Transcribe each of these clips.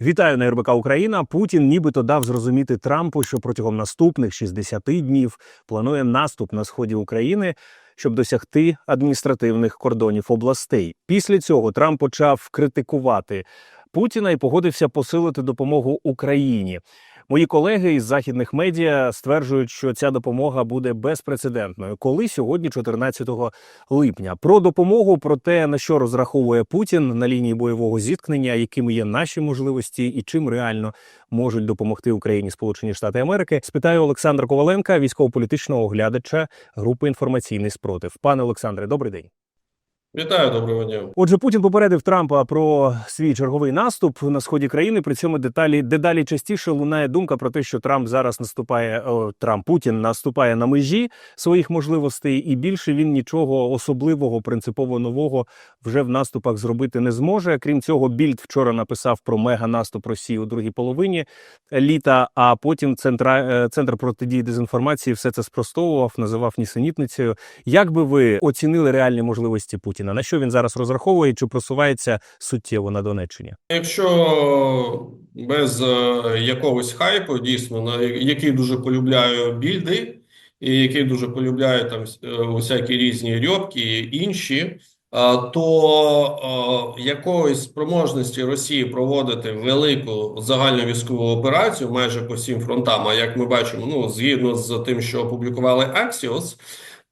Вітаю на РБК Україна. Путін нібито дав зрозуміти Трампу, що протягом наступних 60 днів планує наступ на сході України, щоб досягти адміністративних кордонів областей. Після цього Трамп почав критикувати Путіна і погодився посилити допомогу Україні. Мої колеги із західних медіа стверджують, що ця допомога буде безпрецедентною. Коли сьогодні, 14 липня, про допомогу, про те, на що розраховує Путін на лінії бойового зіткнення, якими є наші можливості, і чим реально можуть допомогти Україні Сполучені Штати Америки, спитаю Олександра Коваленка, військово-політичного оглядача групи інформаційний спротив. Пане Олександре, добрий день. Вітаю, доброго дня. Отже, Путін попередив Трампа про свій черговий наступ на сході країни. При цьому деталі дедалі частіше лунає думка про те, що Трамп зараз наступає о, Трамп Путін наступає на межі своїх можливостей, і більше він нічого особливого, принципово нового вже в наступах зробити не зможе. Крім цього, Більд вчора написав про мега-наступ Росії у другій половині літа. А потім центра е, центр протидії дезінформації все це спростовував, називав нісенітницею. Як би ви оцінили реальні можливості Путіна? На що він зараз розраховує? Чи просувається суттєво на Донеччині? Якщо без е, якогось хайпу, дійсно, на який дуже полюбляю більди, і який дуже полюбляю там е, усякі різні рьобки і інші, е, то якоїсь спроможності Росії проводити велику загальну військову операцію майже по всім фронтам, а як ми бачимо, ну згідно з тим, що опублікували Axios,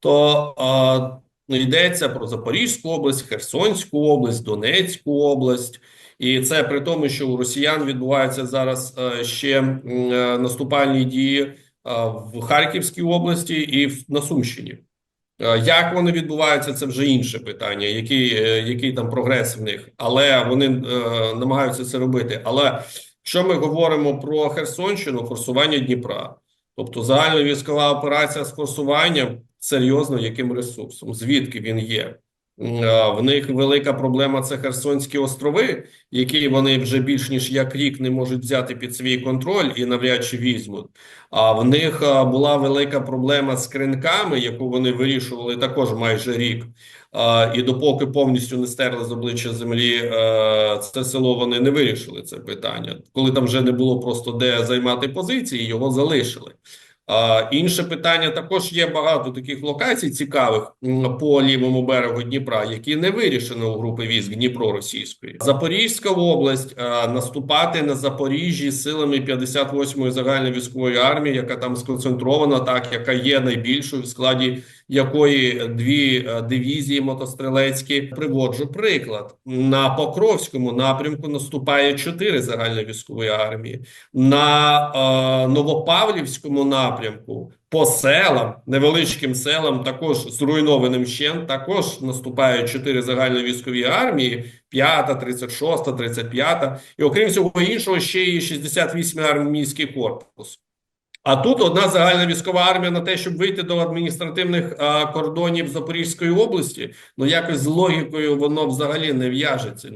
то Ну, йдеться про Запорізьку область, Херсонську область, Донецьку область, і це при тому, що у росіян відбуваються зараз е, ще е, наступальні дії е, в Харківській області і на Сумщині. Як вони відбуваються, це вже інше питання, який який там прогрес в них, але вони намагаються це робити. Але якщо ми говоримо про Херсонщину, форсування Дніпра, тобто загальна військова операція з форсуванням серйозно яким ресурсом, звідки він є. В них велика проблема це Херсонські острови, які вони вже більш ніж як рік не можуть взяти під свій контроль і навряд чи візьмуть. А в них була велика проблема з кринками, яку вони вирішували також майже рік. І допоки повністю не стерли з обличчя землі це село, вони не вирішили це питання. Коли там вже не було просто де займати позиції, його залишили. Інше питання також є багато таких локацій цікавих по лівому берегу Дніпра, які не вирішені у групи військ Дніпро Російської. Запорізька область наступати на Запоріжжі силами 58-ї загальної військової армії, яка там сконцентрована, так яка є найбільшою в складі якої дві дивізії мотострілецькі приводжу приклад на Покровському напрямку. Наступає чотири загальновійськової армії на е, Новопавлівському напрямку. По селам, невеличким селам, також зруйнованим ще, також наступають чотири загальновійськові армії: 5, 36, 35. І окрім всього іншого, ще і 68 армійський корпус. А тут одна загальна військова армія на те, щоб вийти до адміністративних а, кордонів Запорізької області, ну якось з логікою воно взагалі не в'яжеться.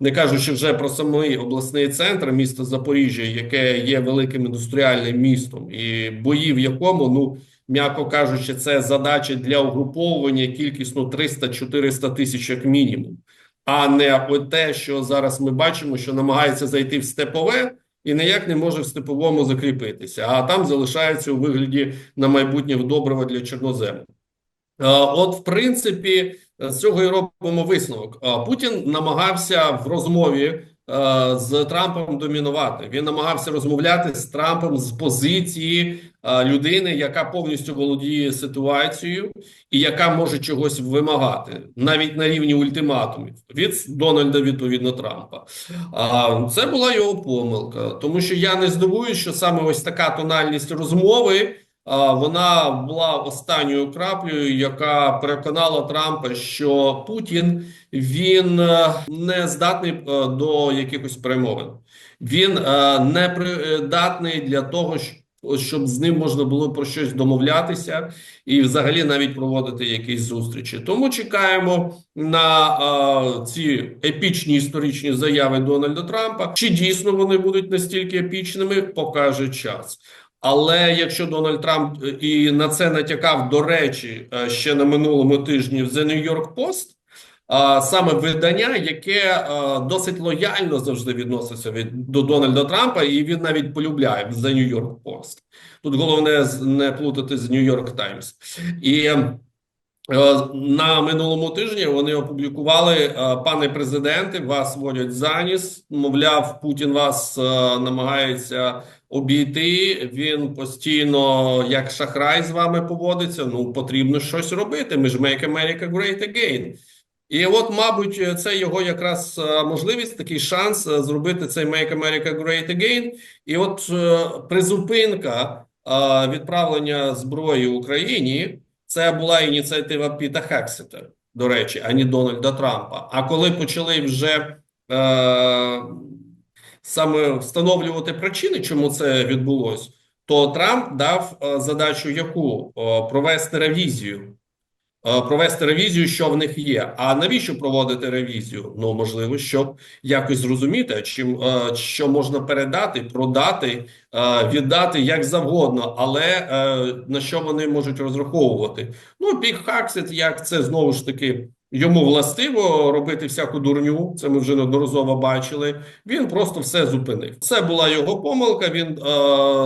Не кажучи вже про самий обласний центр міста Запоріжжя, яке є великим індустріальним містом, і бої в якому, ну м'яко кажучи, це задача для угруповування кількісно 300-400 тисяч як мінімум, а не те, що зараз ми бачимо, що намагається зайти в степове і ніяк не може в степовому закріпитися, а там залишається у вигляді на майбутнє добрива для чорнозему. От, в принципі, з цього і робимо висновок. Путін намагався в розмові з Трампом домінувати. Він намагався розмовляти з Трампом з позиції людини, яка повністю володіє ситуацією і яка може чогось вимагати навіть на рівні ультиматумів від Дональда відповідно Трампа. А це була його помилка, тому що я не здивуюся, що саме ось така тональність розмови. Вона була останньою краплею, яка переконала Трампа, що Путін він е, не здатний е, до якихось перемовин. Він е, не придатний для того, щоб з ним можна було про щось домовлятися і, взагалі, навіть проводити якісь зустрічі. Тому чекаємо на ці епічні історичні заяви Дональда Трампа. Чи дійсно вони будуть настільки епічними, покаже час. Але якщо Дональд Трамп і на це натякав до речі ще на минулому тижні в The New York Post, саме видання, яке досить лояльно завжди відноситься від до Дональда Трампа, і він навіть полюбляє New York Post. Тут головне не плутати з York Times. І е, на минулому тижні вони опублікували е, пане президенте, вас водять за ніс. Мовляв, Путін вас е, намагається обійти. Він постійно як шахрай з вами поводиться. Ну потрібно щось робити. Ми ж Make America Great Again. І от, мабуть, це його якраз е, можливість, такий шанс е, зробити цей Make America Great Again. І от е, призупинка відправлення зброї Україні це була ініціатива Піта Хексета, до речі, а не Дональда Трампа. А коли почали вже е, саме встановлювати причини, чому це відбулось, то Трамп дав задачу яку провести ревізію. Е, Провести ревізію, що в них є. А навіщо проводити ревізію? Ну можливо, щоб якось зрозуміти, чим е, що можна передати, продати, е, віддати як завгодно, але на що вони можуть розраховувати. Ну, Пік Хаксет, як це знову ж таки йому властиво робити всяку дурню. Це ми вже неодноразово бачили. Він просто все зупинив. Це була його помилка. Він е,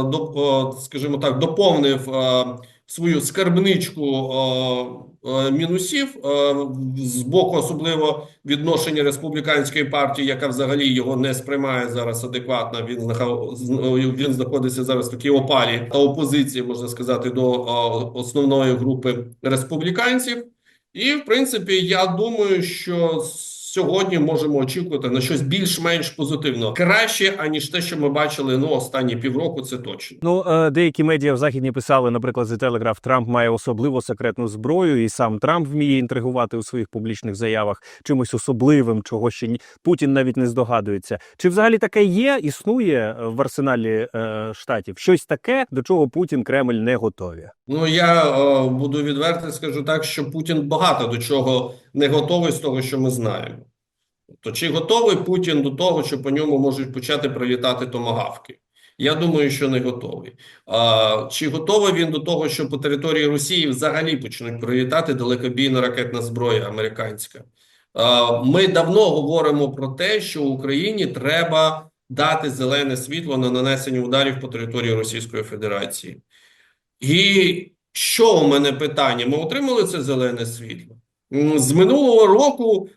до, е, скажімо так, доповнив е, свою скарбничку. Е, е, Мінусів е, з боку, особливо відношення республіканської партії, яка взагалі його не сприймає зараз адекватно. Він він знаходиться зараз в такій опалі та опозиції, можна сказати, до основної групи республіканців. І в принципі, я думаю, що сьогодні можемо очікувати на щось більш-менш позитивно, краще аніж те, що ми бачили ну останні півроку. Це точно. Ну, е, деякі медіа в західні писали, наприклад, The Telegraph, Трамп має особливо секретну зброю, і сам Трамп вміє інтригувати у своїх публічних заявах чимось особливим, чого ще ні Путін навіть не здогадується. Чи взагалі таке є, існує в арсеналі е, штатів щось таке, до чого Путін Кремль не готові? Ну я е, буду відвертий, скажу так, що Путін багато до чого не готовий з того, що ми знаємо. То чи готовий Путін до того, що по ньому можуть почати прилітати томагавки? Я думаю, що не готовий. А, чи готовий він до того, що по території Росії взагалі почнуть прилітати далекобійна ракетна зброя американська? А, ми давно говоримо про те, що Україні треба дати зелене світло на нанесення ударів по території Російської Федерації. І що у мене питання? Ми отримали це зелене світло? З минулого року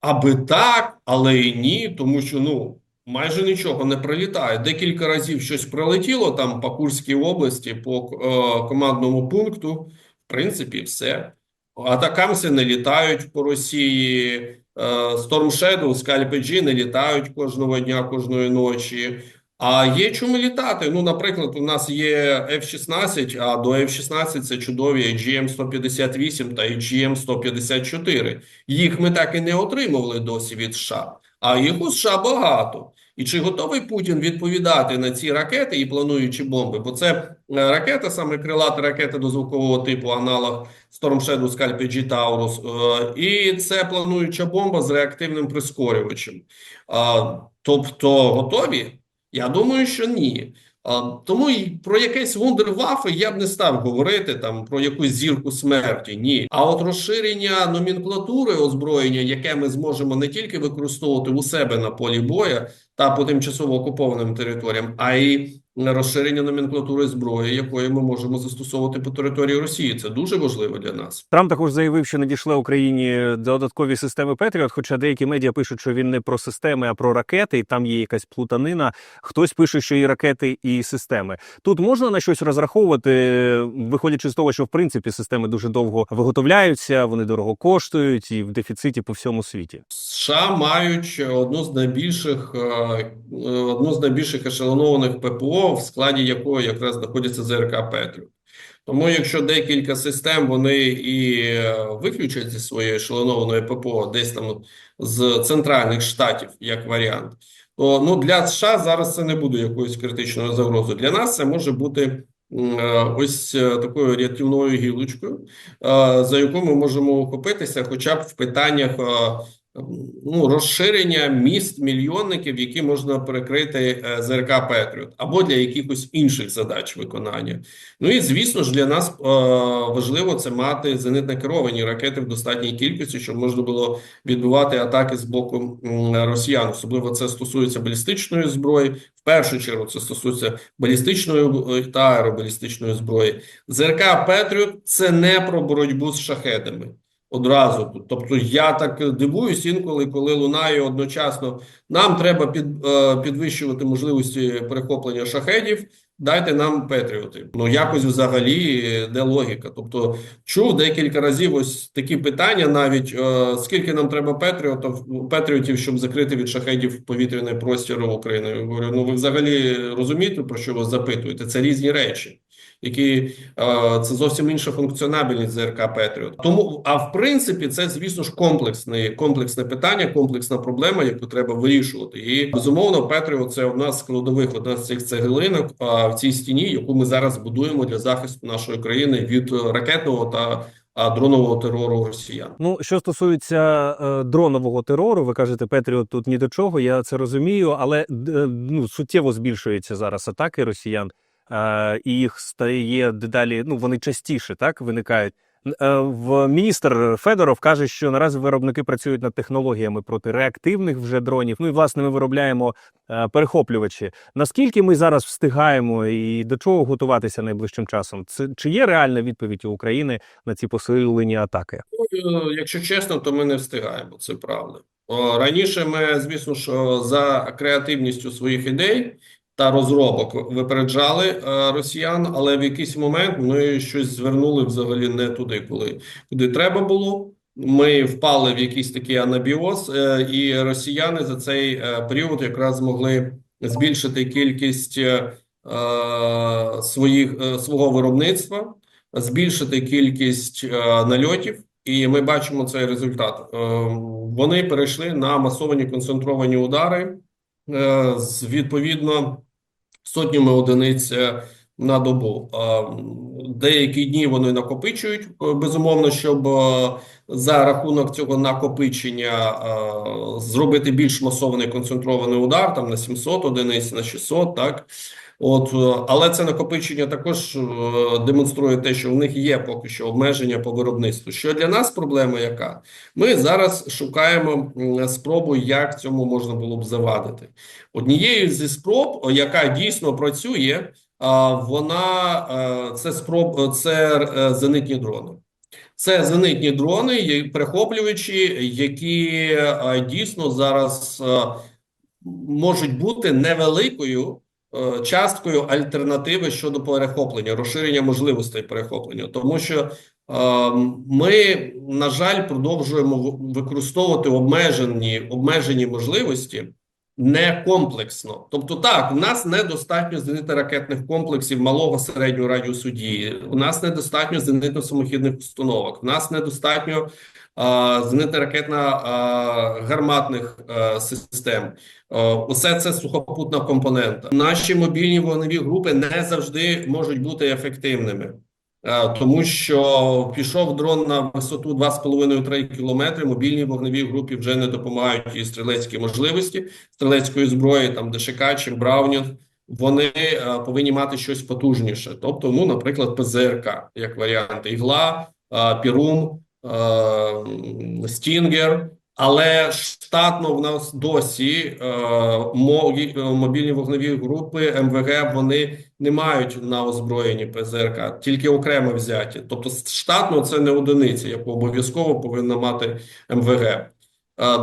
аби так, але і ні, тому що ну майже нічого не прилітає. Декілька разів щось прилетіло там по Курській області, по е, командному пункту. В принципі, все. Атакамси не літають по Росії. е, Storm Shadow, скальпеджі не літають кожного дня, кожної ночі. А є чому літати. Ну, наприклад, у нас є F-16, а до F-16 це чудові GM-158 та GM-154. Їх ми так і не отримували досі від США, а їх у США багато. І чи готовий Путін відповідати на ці ракети і плануючі бомби? Бо це е, ракета, саме крилата ракета дозвукового типу, аналог Storm Shadow Scalp G Taurus, е, і це плануюча бомба з реактивним прискорювачем. Тобто готові? Я думаю, що ні. Тому і про якесь вундервафи я б не став говорити там про якусь зірку смерті. Ні. А от розширення номенклатури озброєння, яке ми зможемо не тільки використовувати у себе на полі боя та по тимчасово окупованим територіям, а й розширення номенклатури зброї, якої ми можемо застосовувати по території Росії. Це дуже важливо для нас. Трамп також заявив, що надійшли Україні додаткові системи Петріот. Хоча деякі медіа пишуть, що він не про системи, а про ракети, і там є якась плутанина. Хтось пише, що і ракети, і системи. Тут можна на щось розраховувати, виходячи з того, що в принципі системи дуже довго виготовляються, вони дорого коштують і в дефіциті по всьому світі. США мають одну з найбільших е, одну з найбільших ешелонованих ППО, в складі якої якраз знаходиться ЗРК Петріот. Тому, якщо декілька систем вони і е, виключать зі своєї ешелонованої ППО десь там з центральних штатів, як варіант, то ну для США зараз це не буде якоюсь критичною загрозою. Для нас це може бути е, ось е, такою рятівною гілочкою, за яку ми можемо охопитися, хоча б в питаннях. Ну, розширення міст мільйонників, які можна перекрити е, ЗРК Петріот, або для якихось інших задач виконання. Ну і звісно ж для нас е, важливо це мати зенитно керовані ракети в достатній кількості, щоб можна було відбивати атаки з боку росіян. Особливо це стосується балістичної зброї. В першу чергу це стосується балістичної е, та аеробалістичної зброї. ЗРК Петріот це не про боротьбу з шахедами. Одразу тобто я так дивуюсь інколи, коли лунає одночасно. Нам треба під, е, підвищувати можливості перехоплення шахедів. Дайте нам Петріоти. Ну якось взагалі де логіка. Тобто чув декілька разів ось такі питання, навіть е, скільки нам треба Петріотів, Петріотів, щоб закрити від шахедів повітряний простір України. Я говорю, ну ви взагалі розумієте про що ви запитуєте? Це різні речі які е, це зовсім інша функціонабельність ЗРК Петріот. Тому, а в принципі, це звісно ж комплексне, комплексне питання, комплексна проблема, яку треба вирішувати. І безумовно, Петріот це одна з складових, одна з цих цеглинок а, в цій стіні, яку ми зараз будуємо для захисту нашої країни від ракетного та а, дронового терору росіян. Ну, що стосується е, дронового терору, ви кажете, Петріот тут ні до чого, я це розумію, але е, ну, суттєво збільшуються зараз атаки росіян, е, і їх стає дедалі, ну, вони частіше так виникають. Е, В міністр Федоров каже, що наразі виробники працюють над технологіями проти реактивних вже дронів. Ну і власне ми виробляємо е, перехоплювачі. Наскільки ми зараз встигаємо і до чого готуватися найближчим часом? Це чи є реальна відповідь у України на ці посилені атаки? Ну, е, Якщо чесно, то ми не встигаємо. Це правда. Раніше ми, звісно, що за креативністю своїх ідей та розробок випереджали е, росіян, але в якийсь момент ми щось звернули взагалі не туди, коли куди треба було. Ми впали в якийсь такий анабіоз, е, і росіяни за цей е, період якраз змогли збільшити кількість своїх свого виробництва, збільшити кількість нальотів. І ми бачимо цей результат. Вони перейшли на масовані концентровані удари з відповідно сотнями одиниць е, на добу. Е, Деякі дні вони накопичують е, безумовно, щоб за рахунок цього накопичення зробити більш масований концентрований удар там на 700 одиниць, на 600, так. От, е, але це накопичення також е, демонструє те, що в них є поки що обмеження по виробництву. Що для нас проблема яка? Ми зараз шукаємо спробу, як цьому можна було б завадити. Однією зі спроб, яка дійсно працює, вона е, це спроб, це зенитні дрони. Це зенитні дрони, перехоплювачі, які дійсно зараз можуть бути невеликою часткою альтернативи щодо перехоплення, розширення можливостей перехоплення, тому що е, ми, на жаль, продовжуємо використовувати обмежені, обмежені можливості не комплексно. Тобто, так, у нас недостатньо зенитно-ракетних комплексів малого середнього радіусу дії, у нас недостатньо зенитно-самохідних установок, у нас недостатньо а, зенитно-ракетно-гарматних е, систем. Усе це сухопутна компонента. Наші мобільні вогневі групи не завжди можуть бути ефективними. Тому що пішов дрон на висоту 2,5-3 кілометри, мобільній вогневій групі вже не допомагають і стрілецькі можливості стрілецької зброї, там ДШК чи Браунінг, вони е, повинні мати щось потужніше. Тобто, ну, наприклад, ПЗРК, як варіант, ігла, Пірум, Стінгер. Але штатно в нас досі е, е, мобільні вогневі групи МВГ вони не мають на озброєнні ПЗРК, тільки окремо взяті. Тобто штатно це не одиниця, яку обов'язково повинна мати МВГ. Е,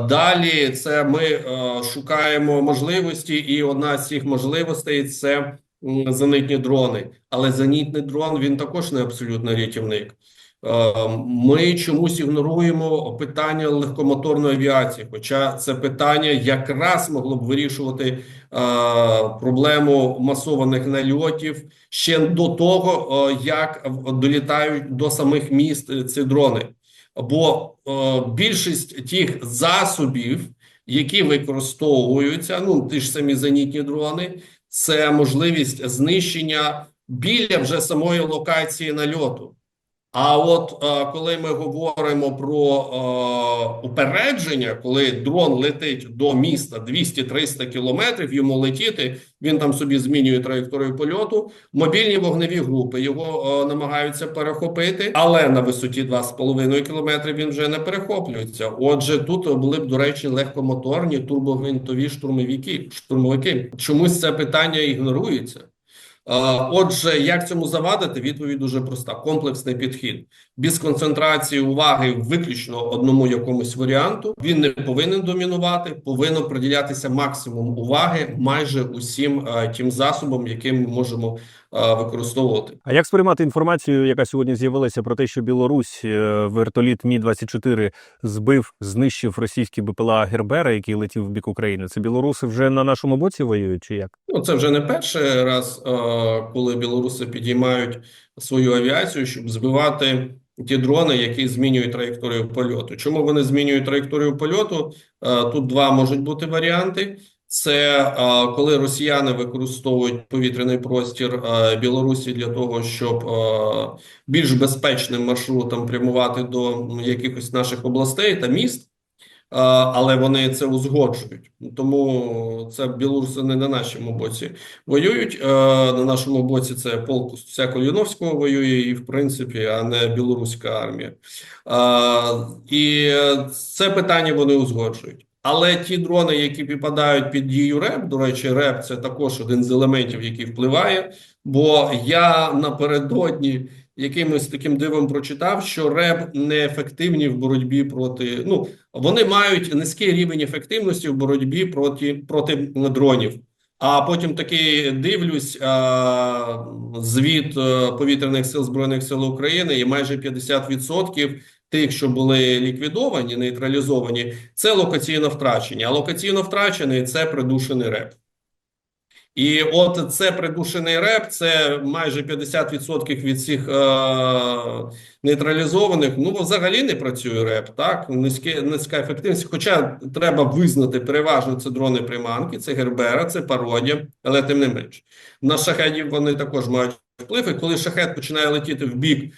Далі це ми е, шукаємо можливості, і одна з цих можливостей це м, зенитні дрони. Але зенітний дрон він також не абсолютно рятівник. Е, Ми чомусь ігноруємо питання легкомоторної авіації, хоча це питання якраз могло б вирішувати е, проблему масованих нальотів ще до того, е, як долітають до самих міст ці дрони. Бо більшість тих засобів, які використовуються, ну ті ж самі зенітні дрони, це можливість знищення біля вже самої локації нальоту. А от е, коли ми говоримо про е, упередження, коли дрон летить до міста 200-300 кілометрів, йому летіти, він там собі змінює траєкторію польоту. Мобільні вогневі групи його е, намагаються перехопити, але на висоті 2,5 кілометри він вже не перехоплюється. Отже, тут були б, до речі, легкомоторні турбогвинтові штурмовики. штурмовики. Чомусь це питання ігнорується. Е, Отже, як цьому завадити? Відповідь дуже проста: комплексний підхід. Без концентрації уваги виключно одному якомусь варіанту. Він не повинен домінувати, повинно приділятися максимум уваги майже усім е, тим засобам, яким ми можемо використовувати. А як сприймати інформацію, яка сьогодні з'явилася про те, що Білорусь е, вертоліт Мі 24 збив, знищив російський БПЛА Гербера, який летів в бік України? Це білоруси вже на нашому боці воюють, чи як? Ну, це вже не перший раз, коли білоруси підіймають свою авіацію, щоб збивати ті дрони, які змінюють траєкторію польоту. Чому вони змінюють траєкторію польоту? Тут два можуть бути варіанти. Це е, коли росіяни використовують повітряний простір е, Білорусі для того, щоб е, більш безпечним маршрутом прямувати до якихось наших областей та міст. Але вони це узгоджують. Тому це білоруси не на нашому боці воюють. На нашому боці це полк Всяколіновського воює, і в принципі, а не білоруська армія. І це питання вони узгоджують. Але ті дрони, які підпадають під дію РЕП, до речі, РЕП це також один з елементів, який впливає. Бо я напередодні якимось таким дивом прочитав, що РЕБ неефективні в боротьбі проти. Ну вони мають низький рівень ефективності в боротьбі проти, проти дронів. А потім таки дивлюсь а, звіт е, повітряних сил збройних сил України, і майже 50% тих, що були ліквідовані, нейтралізовані, це локаційно втрачені. А локаційно втрачений це придушений РЕП. І от це придушений реп, це майже 50% від всіх е, нейтралізованих. Ну, взагалі не працює реп, так? Низьке, низька ефективність. Хоча треба визнати, переважно це дрони приманки, це Гербера, це пародія, але тим не менш. На шахедів вони також мають вплив. І коли шахет починає летіти в бік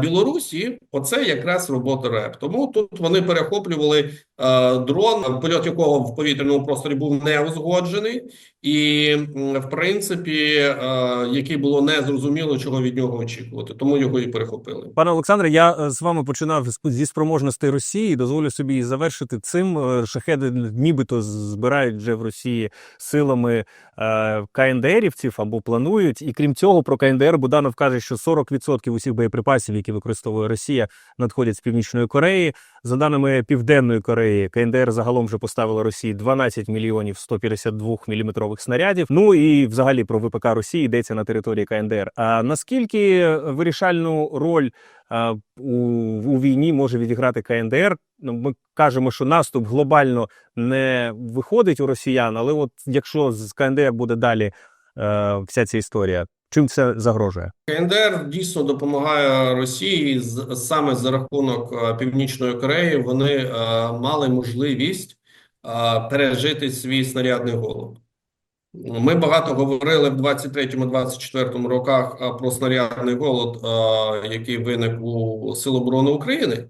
Білорусі, оце якраз робота РЕП. Тому тут вони перехоплювали а, дрон, польот якого в повітряному просторі був не узгоджений, і в принципі, а, який було незрозуміло, чого від нього очікувати, тому його і перехопили. Пане Олександре, я е, з вами починав зі спроможностей Росії. Дозволю собі і завершити цим. Е, Шахеди нібито збирають вже в Росії силами е, КНДРівців або планують. І крім цього, про КНДР Буданов каже, що 40% усіх боєприпасів, які використовує Росія, надходять з Північної Кореї. За даними Південної Кореї, КНДР загалом вже поставила Росії 12 мільйонів 152 міліметрових снарядів. Ну і взагалі про ВПК Росії йдеться на території КНДР. А наскільки вирішальну роль у, у війні може відіграти КНДР? Ну, ми кажемо, що наступ глобально не виходить у росіян, але от якщо з КНДР буде далі е, вся ця історія, чим це загрожує? КНДР дійсно допомагає Росії саме за рахунок е, Північної Кореї. Вони е, мали можливість е, пережити свій снарядний голод. Ми багато говорили в 23-24 роках про снарядний голод, який виник у Сил оборони України,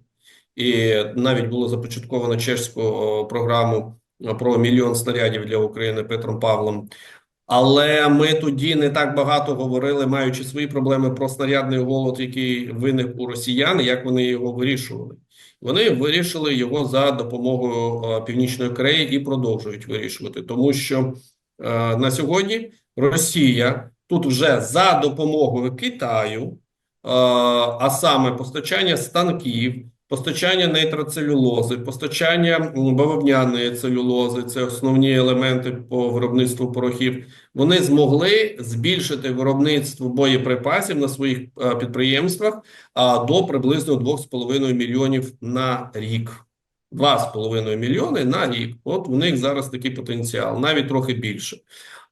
і навіть було започатковано чеську е, програму про мільйон снарядів для України Петром Павлом. Але ми тоді не так багато говорили, маючи свої проблеми про снарядний голод, який виник у росіян, як вони його вирішували. Вони вирішили його за допомогою е, Північної Кореї і продовжують вирішувати, тому що е, на сьогодні Росія тут вже за допомогою Китаю, е, а саме постачання станків, постачання нейтроцелюлози, постачання бавовняної целюлози це основні елементи по виробництву порохів. Вони змогли збільшити виробництво боєприпасів на своїх е, підприємствах до приблизно 2,5 мільйонів на рік. 2,5 мільйони на рік. От у них зараз такий потенціал, навіть трохи більше.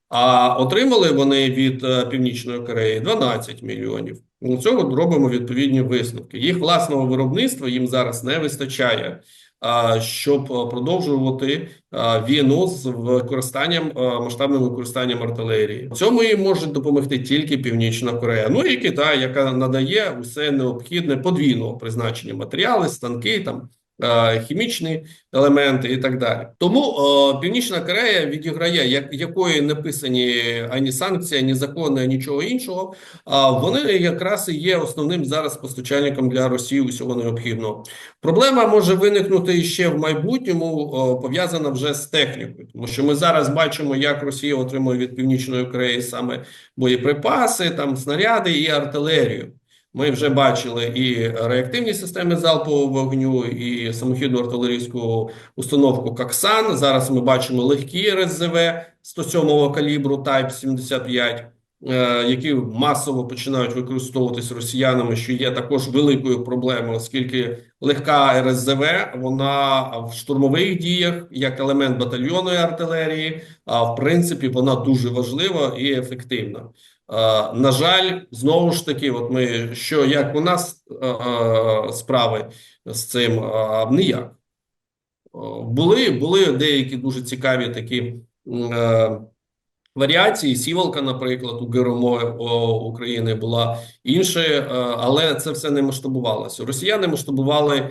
А отримали вони від е, Північної Кореї 12 мільйонів. У цього робимо відповідні висновки. Їх власного виробництва їм зараз не вистачає щоб продовжувати війну з використанням масштабним використанням артилерії. Цьому їм може допомогти тільки Північна Корея. Ну і Китай, яка надає усе необхідне подвійного призначення матеріали, станки там. Е, Хімічні елементи і так далі. Тому е, Північна Корея відіграє, як якої не писані ані санкції, ані закони, ані нічого іншого. А вони якраз і є основним зараз постачальником для Росії усього необхідного. Проблема може виникнути ще в майбутньому, о, пов'язана вже з технікою, тому що ми зараз бачимо, як Росія отримує від Північної Кореї саме боєприпаси, там снаряди і артилерію. Ми вже бачили і реактивні системи залпового вогню, і самохідну артилерійську установку Каксан. Зараз ми бачимо легкі РСЗВ 107-го калібру Type 75, е, які масово починають використовуватись росіянами, що є також великою проблемою, оскільки легка РСЗВ вона в штурмових діях як елемент батальйонної артилерії. А в принципі вона дуже важлива і ефективна. На жаль, знову ж таки, от ми що як у нас справи з цим ніяк. Були, були деякі дуже цікаві такі е, варіації. Сівалка, наприклад, у ГРМО України була інше, е, але це все не масштабувалося. Росіяни масштабували е,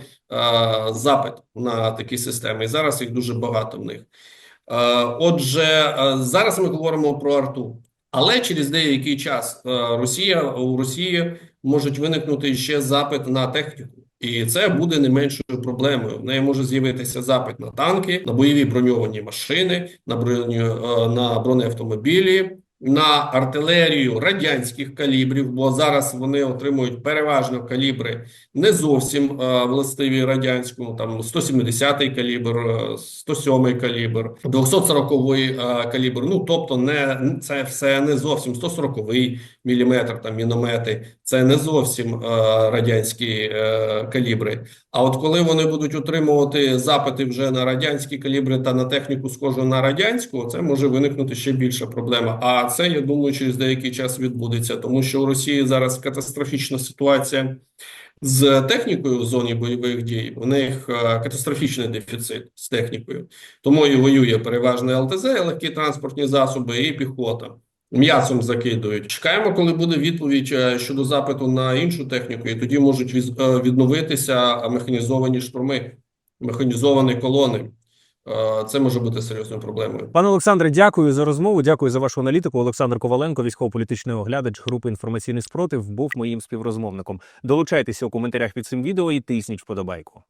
запит на такі системи, і зараз їх дуже багато в них. Е, Отже, е, зараз ми говоримо про арту. Але через деякий час е, Росія у Росії можуть виникнути ще запит на техніку, і це буде не меншою проблемою. В неї може з'явитися запит на танки, на бойові броньовані машини, на броню е, на бронеавтомобілі, на артилерію радянських калібрів. Бо зараз вони отримують переважно калібри не зовсім е, властиві радянському, там 170-й калібр, е, 107-й калібр, 240-й е, калібр. Ну тобто, не це все не зовсім 140-й міліметр, там міномети. Це не зовсім е, радянські е, калібри. А от коли вони будуть отримувати запити вже на радянські калібри та на техніку, схожу на радянську, це може виникнути ще більша проблема. А це я думаю, через деякий час відбудеться, тому що у Росії зараз катастрофічна ситуація з технікою в зоні бойових дій. У них е, катастрофічний дефіцит з технікою, тому і воює переважно ЛТЗ, легкі транспортні засоби і піхота. М'ясом закидують. Чекаємо, коли буде відповідь е, щодо запиту на іншу техніку, і тоді можуть е, відновитися механізовані штурми, механізовані колони. Е, Це може бути серйозною проблемою. Пане Олександре, дякую за розмову. Дякую за вашу аналітику. Олександр Коваленко, військово-політичний оглядач групи інформаційний спротив, був моїм співрозмовником. Долучайтеся у коментарях під цим відео і тисніть вподобайку.